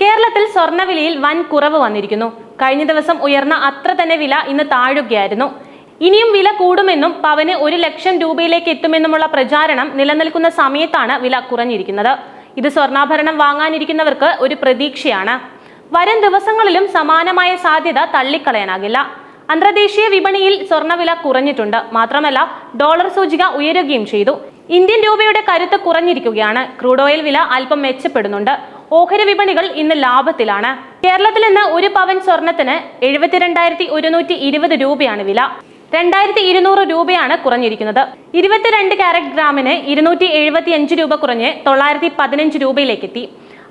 കേരളത്തിൽ സ്വർണവിലയിൽ വൻ കുറവ് വന്നിരിക്കുന്നു. കഴിഞ്ഞ ദിവസം ഉയർന്ന അത്ര തന്നെ വില ഇന്ന് താഴുകയായിരുന്നു. ഇനിയും വില കൂടുമെന്നും പവന് ഒരു ലക്ഷം രൂപയിലേക്ക് എത്തുമെന്നുമുള്ള പ്രചാരണം നിലനിൽക്കുന്ന സമയത്താണ് വില കുറഞ്ഞിരിക്കുന്നത്. ഇത് സ്വർണാഭരണം വാങ്ങാനിരിക്കുന്നവർക്ക് ഒരു പ്രതീക്ഷയാണ്. വരും ദിവസങ്ങളിലും സമാനമായ സാധ്യത തള്ളിക്കളയാനാകില്ല. അന്തർദേശീയ വിപണിയിൽ സ്വർണവില കുറഞ്ഞിട്ടുണ്ട്. മാത്രമല്ല ഡോളർ സൂചിക ഉയരുകയും ചെയ്തു. ഇന്ത്യൻ രൂപയുടെ കരുത്ത് കുറഞ്ഞിരിക്കുകയാണ്. ക്രൂഡ് ഓയിൽ വില അല്പം മെച്ചപ്പെടുന്നുണ്ട്. ഓഹരി വിപണികൾ ഇന്ന് ലാഭത്തിലാണ്. കേരളത്തിൽ ഇന്ന് ഒരു പവൻ സ്വർണത്തിന് എഴുപത്തിരണ്ടായിരത്തി ഒരുന്നൂറ്റി ഇരുപത് രൂപയാണ് വില. രണ്ടായിരത്തി ഇരുന്നൂറ് രൂപയാണ് കുറഞ്ഞിരിക്കുന്നത്. ഇരുപത്തിരണ്ട് കാരറ്റ് ഗ്രാമിന് ഇരുന്നൂറ്റി എഴുപത്തി അഞ്ച് രൂപ കുറഞ്ഞ് തൊള്ളായിരത്തി പതിനഞ്ച് രൂപയിലേക്ക് എത്തി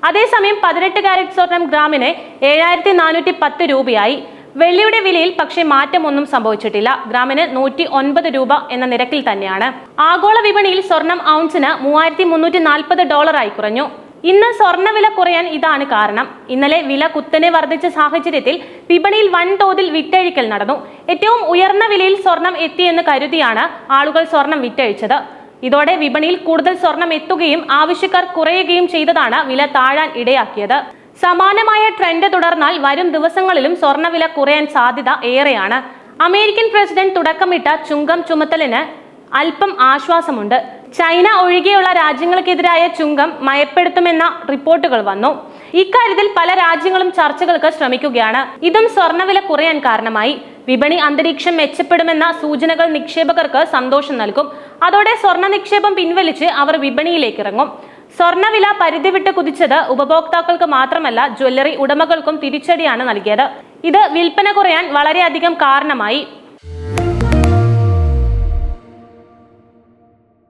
അതേസമയം പതിനെട്ട് കാരറ്റ് സ്വർണം ഗ്രാമിന് ഏഴായിരത്തി നാനൂറ്റി പത്ത് രൂപയായി. വെള്ളിയുടെ വിലയിൽ പക്ഷേ മാറ്റമൊന്നും സംഭവിച്ചിട്ടില്ല. ഗ്രാമിന് നൂറ്റി ഒൻപത് രൂപ എന്ന നിരക്കിൽ തന്നെയാണ്. ആഗോള വിപണിയിൽ സ്വർണം ഔൺസിന് മൂവായിരത്തി മുന്നൂറ്റി നാൽപ്പത് ഡോളറായി കുറഞ്ഞു. ഇന്ന് സ്വർണവില കുറയാൻ ഇതാണ് കാരണം. ഇന്നലെ വില കുത്തനെ വർദ്ധിച്ച സാഹചര്യത്തിൽ വിപണിയിൽ വൻതോതിൽ വിറ്റഴിക്കൽ നടന്നു. ഏറ്റവും ഉയർന്ന വിലയിൽ സ്വർണം എത്തിയെന്ന് കരുതിയാണ് ആളുകൾ സ്വർണം വിറ്റഴിച്ചത്. ഇതോടെ വിപണിയിൽ കൂടുതൽ സ്വർണം എത്തുകയും ആവശ്യക്കാർ കുറയുകയും ചെയ്തതാണ് വില താഴാൻ ഇടയാക്കിയത്. സമാനമായ ട്രെൻഡ് തുടർന്നാൽ വരും ദിവസങ്ങളിലും സ്വർണവില കുറയാൻ സാധ്യത ഏറെയാണ്. അമേരിക്കൻ പ്രസിഡന്റ് തുടക്കമിട്ട ചുങ്കം ചുമത്തലിന് അല്പം ആശ്വാസമുണ്ട്. ചൈന ഒഴികെയുള്ള രാജ്യങ്ങൾക്കെതിരായ ചുങ്കം മയപ്പെടുത്തുമെന്ന റിപ്പോർട്ടുകൾ വന്നു. ഇക്കാര്യത്തിൽ പല രാജ്യങ്ങളും ചർച്ചകൾക്ക് ശ്രമിക്കുകയാണ്. ഇതും സ്വർണവില കുറയാൻ കാരണമായി. വിപണി അന്തരീക്ഷം മെച്ചപ്പെടുമെന്ന സൂചനകൾ നിക്ഷേപകർക്ക് സന്തോഷം നൽകും. അതോടെ സ്വർണ നിക്ഷേപം പിൻവലിച്ച് അവർ വിപണിയിലേക്ക് ഇറങ്ങും സ്വർണവില പരിധി വിട്ട് കുതിച്ചത് ഉപഭോക്താക്കൾക്ക് മാത്രമല്ല ജ്വല്ലറി ഉടമകൾക്കും തിരിച്ചടിയാണ് നൽകിയത്. ഇത് വിൽപ്പന കുറയാൻ വളരെയധികം കാരണമായി.